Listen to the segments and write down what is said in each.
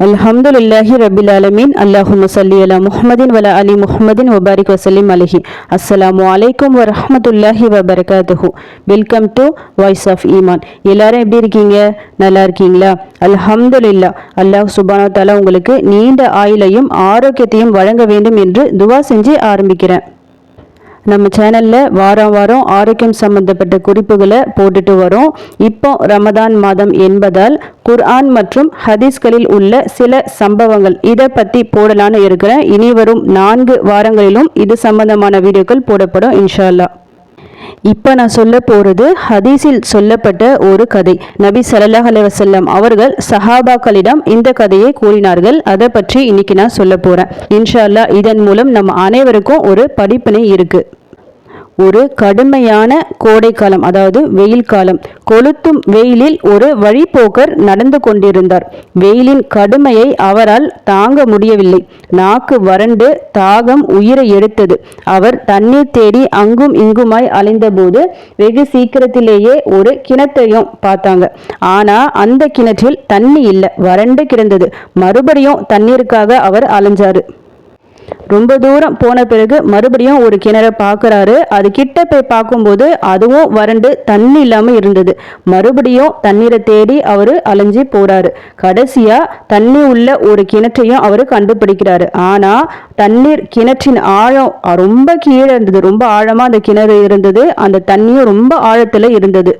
அல்ஹம்துலில்லாஹி ரபில் ஆலமீன் அல்லாஹு சல்லி அலா முஹமதின் வல அலி முஹமதின் வபாரிக் வசலிம் அலஹி அஸ்ஸலாமு அலைக்கும் வரமத்துல்லாஹி வபரகாத்துஹு வெல்கம் டு வாய்ஸ் ஆஃப் ஈமான் எல்லாரும் எப்படி இருக்கீங்க? நல்லா இருக்கீங்களா? அல்ஹம்துலில்லா அல்லாஹ் சுபானோ தாலா உங்களுக்கு நீண்ட ஆயுளையும் ஆரோக்கியத்தையும் வழங்க வேண்டும் என்று துவா செஞ்சு ஆரம்பிக்கிறேன். நம்ம சேனலில் வாரம் வாரம் ஆரோக்கியம் சம்பந்தப்பட்ட குறிப்புகளை போட்டுட்டு வரோம். இப்போ ரமதான் மாதம் என்பதால் குர்ஆன் மற்றும் ஹதீஸ்களில் உள்ள சில சம்பவங்கள் இதை பற்றி போடலான்னு இருக்கிறேன். இனி வரும் நான்கு வாரங்களிலும் இது சம்பந்தமான வீடியோக்கள் போடப்படும் இன்ஷா அல்லாஹ் இப்போ நான் சொல்ல போகிறது ஹதீஸில் சொல்லப்பட்ட ஒரு கதை. நபி ஸல்லல்லாஹு அலைவசல்லம் அவர்கள் சஹாபாக்களிடம் இந்த கதையை கூறினார்கள். அதை பற்றி இன்னைக்கு நான் சொல்ல போகிறேன் இன்ஷா இதன் மூலம் நம்ம அனைவருக்கும் ஒரு படிப்பினை இருக்கு. ஒரு கடுமையான கோடைக்காலம் அதாவது வெயில் காலம் கொளுத்தும் வெயிலில் ஒரு வழிப்போக்கர் நடந்து கொண்டிருந்தார். வெயிலின் கடுமையை அவரால் தாங்க முடியவில்லை. நாக்கு வறண்டு தாகம் உயிரை எடுத்தது. அவர் தண்ணீர் தேடி அங்கும் இங்குமாய் அலைந்தபோது வெகு சீக்கிரத்திலேயே ஒரு கிணத்தையும் பார்த்தாங்க. ஆனா அந்த கிணற்றில் தண்ணி இல்லை. வறண்டு கிடந்தது. மறுபடியும் தண்ணீருக்காக அவர் அலைஞ்சாரு. ரொம்ப தூரம் போன பிறகு மறுபடியும் ஒரு கிணறை பார்க்குறாரு. அது கிட்ட போய் பார்க்கும்போது அதுவும் வறண்டு தண்ணி இல்லாமல் இருந்தது. மறுபடியும் தண்ணீரை தேடி அவர் அலைஞ்சு போறாரு. கடைசியாக தண்ணி உள்ள ஒரு கிணற்றையும் அவர் கண்டுபிடிக்கிறாரு. ஆனால் தண்ணீர் கிணற்றின் ஆழம் ரொம்ப கீழே இருந்தது. ரொம்ப ஆழமாக அந்த கிணறு இருந்தது. அந்த தண்ணியும் ரொம்ப ஆழத்தில் இருந்தது.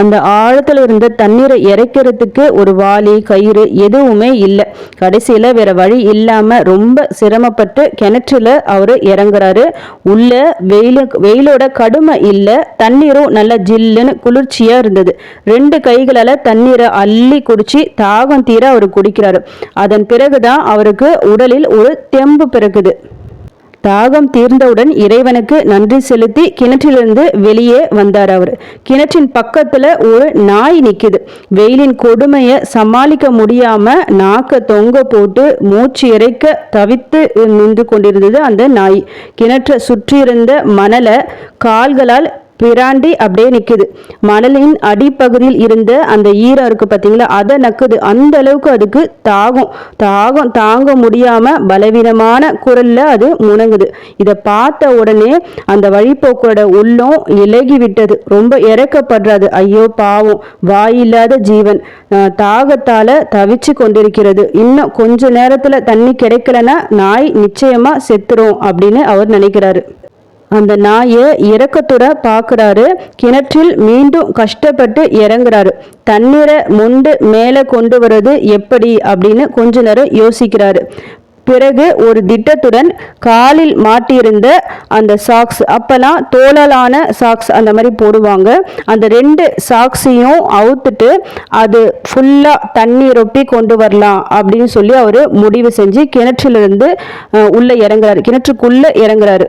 அந்த ஆழத்துல இருந்த தண்ணீரை இறைக்கிறதுக்கு ஒரு வாளி கயிறு எதுவுமே இல்லை. கடைசியில வேற வழி இல்லாம ரொம்ப சிரமப்பட்டு கிணற்றுல அவரு இறங்குறாரு. உள்ள வெயிலு வெயிலோட கடுமை இல்லை தண்ணீரும் நல்ல ஜில்லுன்னு குளிர்ச்சியா இருந்தது. ரெண்டு கைகளால தண்ணீரை அள்ளி குடிச்சு தாகம் தீர அவர் குடிக்கிறாரு. அதன் பிறகுதான் அவருக்கு உடலில் ஒரு தெம்பு பிறகுது தாகம் தீர்ந்தவுடன் இறைவனுக்கு நன்றி செலுத்தி கிணற்றிலிருந்து வெளியே வந்தார் அவர். கிணற்றின் பக்கத்துல ஒரு நாய் நிக்குது. வெயிலின் கொடுமையை சமாளிக்க முடியாம நாக்க தொங்க போட்டு மூச்சு இறைக்க தவித்து நின்று கொண்டிருந்தது அந்த நாய். கிணற்றை சுற்றியிருந்த மணலை கால்களால் பிராண்டி அப்படியே நிற்குது மணலின் அடிப்பகுதியில் இருந்த அந்த ஈரம் இருக்கு பார்த்தீங்களா அதை நக்குது. அந்த அளவுக்கு அதுக்கு தாகம். தாகம் தாங்க முடியாம பலவீனமான குரல்ல அது முணங்குது. இதை பார்த்த உடனே அந்த வழிபோக்கோட உள்ளம் இலகி விட்டது. ரொம்ப இறக்கப்படுறாது. ஐயோ பாவம். வாயில்லாத ஜீவன். தாகத்தால் தாகத்தால தவிச்சு கொண்டிருக்கிறது. இன்னும் கொஞ்ச நேரத்துல தண்ணி கிடைக்கலன்னா நாய் நிச்சயமா செத்துரும் அப்படின்னு அவர் நினைக்கிறாரு. அந்த நாயை இறக்கத்தோட பார்க்குறாரு கிணற்றில் மீண்டும் கஷ்டப்பட்டு இறங்குறாரு. தண்ணீரை முண்டு மேலே கொண்டு வர்றது எப்படி அப்படின்னு கொஞ்ச நேரம் யோசிக்கிறாரு. பிறகு ஒரு திட்டத்துடன் காலில் மாட்டியிருந்த அந்த சாக்ஸ் அப்பெல்லாம் தோலலான சாக்ஸ் அந்த மாதிரி போடுவாங்க. அந்த ரெண்டு சாக்ஸையும் அவுத்துட்டு அது ஃபுல்லாக தண்ணி ரொப்பி கொண்டு வரலாம் அப்படின்னு சொல்லி அவர் முடிவு செஞ்சு கிணற்றிலிருந்து உள்ளே இறங்குறாரு. கிணற்றுக்குள்ளே இறங்குறாரு.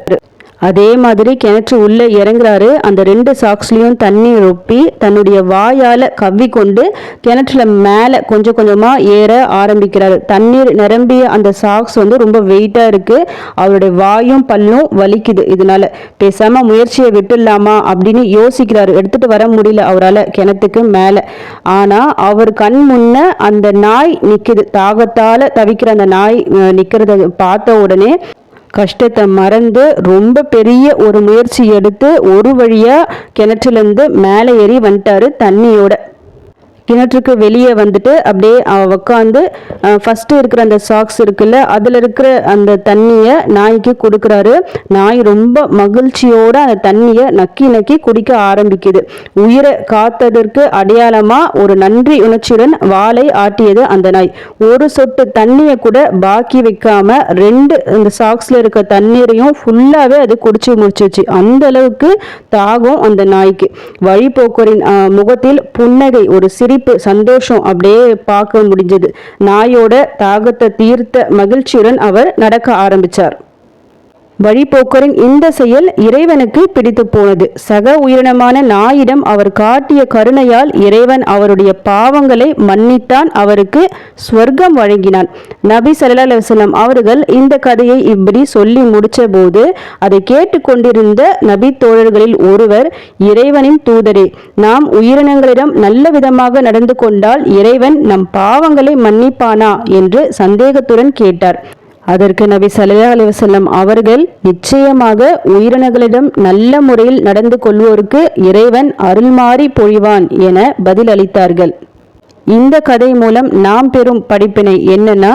அதே மாதிரி கிணற்று உள்ளே இறங்குறாரு. அந்த ரெண்டு சாக்ஸ்லேயும் தண்ணி ரொப்பி தன்னுடைய வாயால் கவ்வி கொண்டு கிணற்றுல மேலே கொஞ்சம் கொஞ்சமாக ஏற ஆரம்பிக்கிறாரு. தண்ணீர் நிரம்பிய அந்த சாக்ஸ் வந்து ரொம்ப வெயிட்டாக இருக்குது அவருடைய வாயும் பல்லும் வலிக்குது. இதனால பேசாமல் முயற்சியை விட்டுடலாமா அப்படின்னு யோசிக்கிறாரு. எடுத்துகிட்டு வர முடியல அவரால் கிணத்துக்கு மேலே. ஆனால் அவர் கண் முன்ன அந்த நாய் நிற்குது தாகத்தால் தவிக்கிற அந்த நாய் நிற்கிறத பார்த்த உடனே கஷ்டத்தை மறந்து ரொம்ப பெரிய ஒரு முயற்சி எடுத்து ஒரு வழியாக கிணற்றுலேருந்து மேலே ஏறி வந்துட்டாரு தண்ணியோட. கிணற்றுக்கு வெளியே வந்துட்டு அப்படியே உட்காந்து ஃபஸ்ட்டு இருக்கிற அந்த சாக்ஸ் இருக்குல்ல அதில் இருக்கிற அந்த தண்ணியை நாய்க்கு கொடுக்குறாரு. நாய் ரொம்ப மகிழ்ச்சியோடு அந்த தண்ணியை நக்கி நக்கி குடிக்க ஆரம்பிக்குது. உயிரை காத்ததற்கு அடையாளமாக ஒரு நன்றி உணர்ச்சியுடன் வாளை ஆட்டியது அந்த நாய். ஒரு சொட்டு தண்ணியை கூட பாக்கி வைக்காம ரெண்டு இந்த சாக்ஸில் இருக்க தண்ணீரையும் ஃபுல்லாகவே அது குடிச்சு முடிச்சிச்சு அந்த அளவுக்கு தாகம் அந்த நாய்க்கு. வழிபோக்கரின் முகத்தில் புன்னகை ஒரு சிரிப்பு சந்தோஷம் அப்படியே பார்க்க முடிஞ்சது. நாயோட தாகத்தை தீர்த்த மகிழ்ச்சியுடன் அவர் நடக்க ஆரம்பிச்சார். வழிபோக்கரின் இந்த செயல் இறைவனுக்கு பிடித்து போனது. சக உயிரினமான நாயிடம் அவர் காட்டிய கருணையால் இறைவன் அவருடைய பாவங்களை மன்னித்தான் அவருக்கு ஸ்வர்க்கம் வழங்கினான். நபி சல்லா அலுவலம் அவர்கள் இந்த கதையை இப்படி சொல்லி முடிச்ச போது அதை கேட்டுக்கொண்டிருந்த நபி தோழர்களில் ஒருவர் இறைவனின் தூதரே நாம் உயிரினங்களிடம் நல்ல விதமாக நடந்து கொண்டால் இறைவன் நம் பாவங்களை மன்னிப்பானா? என்று சந்தேகத்துடன் கேட்டார். அதற்கு நபி சல்லா அலிவசல்லம் அவர்கள் நிச்சயமாக உயிரினங்களிடம் நல்ல முறையில் நடந்து கொள்வோருக்கு இறைவன் அருள்மாறி பொழிவான் என பதிலளித்தார்கள். இந்த கதை மூலம் நாம் பெறும் படிப்பினை என்னன்னா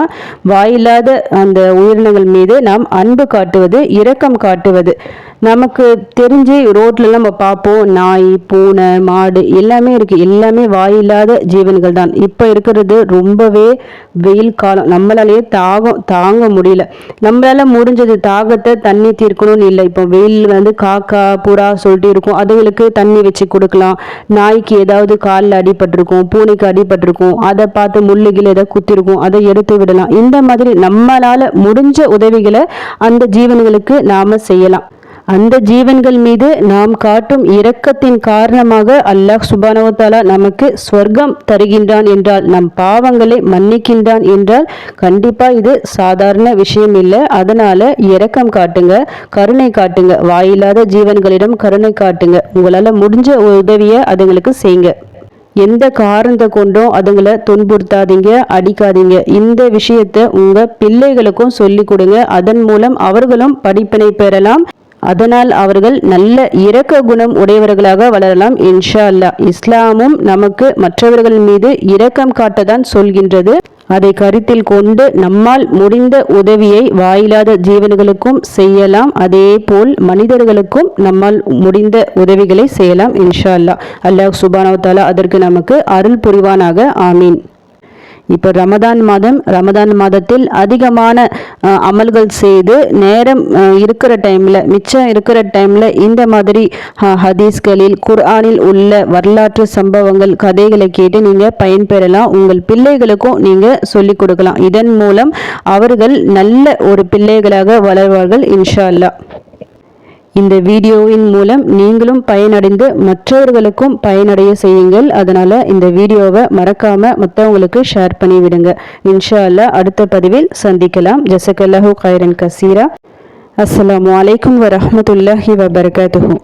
வாயில்லாத அந்த உயிரினங்கள் மீது நாம் அன்பு காட்டுவது இரக்கம் காட்டுவது. நமக்கு தெரிஞ்சு ரோட்லலாம் நம்ம பார்ப்போம் நாய் பூனை மாடு எல்லாமே இருக்குது எல்லாமே வாயில்லாத ஜீவன்கள் தான். இப்போ இருக்கிறது ரொம்பவே வெயில் காலம். நம்மளாலேயே தாகம் தாங்க முடியல. நம்மளால முடிஞ்சது தாகத்தை தண்ணி தீர்க்கணும்னு இல்லை. இப்போ வெயில் வந்து காக்கா புறா சொல்லிட்டு இருக்கும். அதுங்களுக்கு தண்ணி வச்சு கொடுக்கலாம். நாய்க்கு ஏதாவது காலில் அடிபட்டிருக்கும் பூனைக்கு ஏற்பட்டிருக்கும் அதை பார்த்து முள்ளுகில் ஏதாவது குத்திருக்கும். அதை எடுத்து விடலாம். இந்த மாதிரி நம்மளால முடிஞ்ச உதவிகளை அந்த ஜீவன்களுக்கு நாம செய்யலாம். அந்த ஜீவன்கள் மீது நாம் காட்டும் இரக்கத்தின் காரணமாக அல்லாஹ் சுபானவத்தாலா நமக்கு ஸ்வர்க்கம் தருகின்றான் என்றால் நம் பாவங்களை மன்னிக்கின்றான் என்றால் கண்டிப்பா இது சாதாரண விஷயம் இல்லை. அதனால இரக்கம் காட்டுங்க கருணை காட்டுங்க வாயில்லாத ஜீவன்களிடம் கருணை காட்டுங்க. உங்களால முடிஞ்ச உதவியை அதுங்களுக்கு செய்யுங்க. எந்த காரணத்தை கொண்டும் அதுங்களை துன்புறுத்தாதீங்க அடிக்காதீங்க. இந்த விஷயத்தை உங்க பிள்ளைகளுக்கும் சொல்லி கொடுங்க. அதன் மூலம் அவர்களும் படிப்பினை பெறலாம். அதனால் அவர்கள் நல்ல இரக்க குணம் உடையவர்களாக வளரலாம் இன்ஷா அல்லா இஸ்லாமும் நமக்கு மற்றவர்கள் மீது இரக்கம் காட்டதான் சொல்கின்றது. அதை கருத்தில் கொண்டு நம்மால் முடிந்த உதவியை வாயிலாத ஜீவன்களுக்கும் செய்யலாம். அதே போல் மனிதர்களுக்கும் நம்மால் முடிந்த உதவிகளை செய்யலாம் இன்ஷா அல்லா அல்லாஹ் சுபானவத்தாலா அதற்கு நமக்கு அருள் புரிவானாக. ஆமீன். இப்போ ரமதான் மாதம் ரமதான் மாதத்தில் அதிகமான அமல்கள் செய்து நேரம் இருக்கிற டைமில் மிச்சம் இருக்கிற டைமில் இந்த மாதிரி ஹதீஸ்களில் குர்ஆனில் உள்ள வரலாற்று சம்பவங்கள் கதைகளை கேட்டு நீங்கள் பயன்பெறலாம். உங்கள் பிள்ளைகளுக்கும் நீங்கள் சொல்லிக் கொடுக்கலாம். இதன் மூலம் அவர்கள் நல்ல ஒரு பிள்ளைகளாக வளர்வார்கள் இன்ஷா அல்லா இந்த வீடியோவின் மூலம் நீங்களும் பயனடைந்து மற்றவர்களுக்கும் பயனடைய செய்யுங்கள். அதனால் இந்த வீடியோவை மறக்காமல் மற்றவங்களுக்கு ஷேர் பண்ணி விடுங்க இன்ஷா அல்லா அடுத்த பதிவில் சந்திக்கலாம். ஜசகல்லாஹூ கைரன் கசீரா. அஸ்லாம் வலைக்கம் வரமத்துல்லாஹி வபர்கத்துஹூ.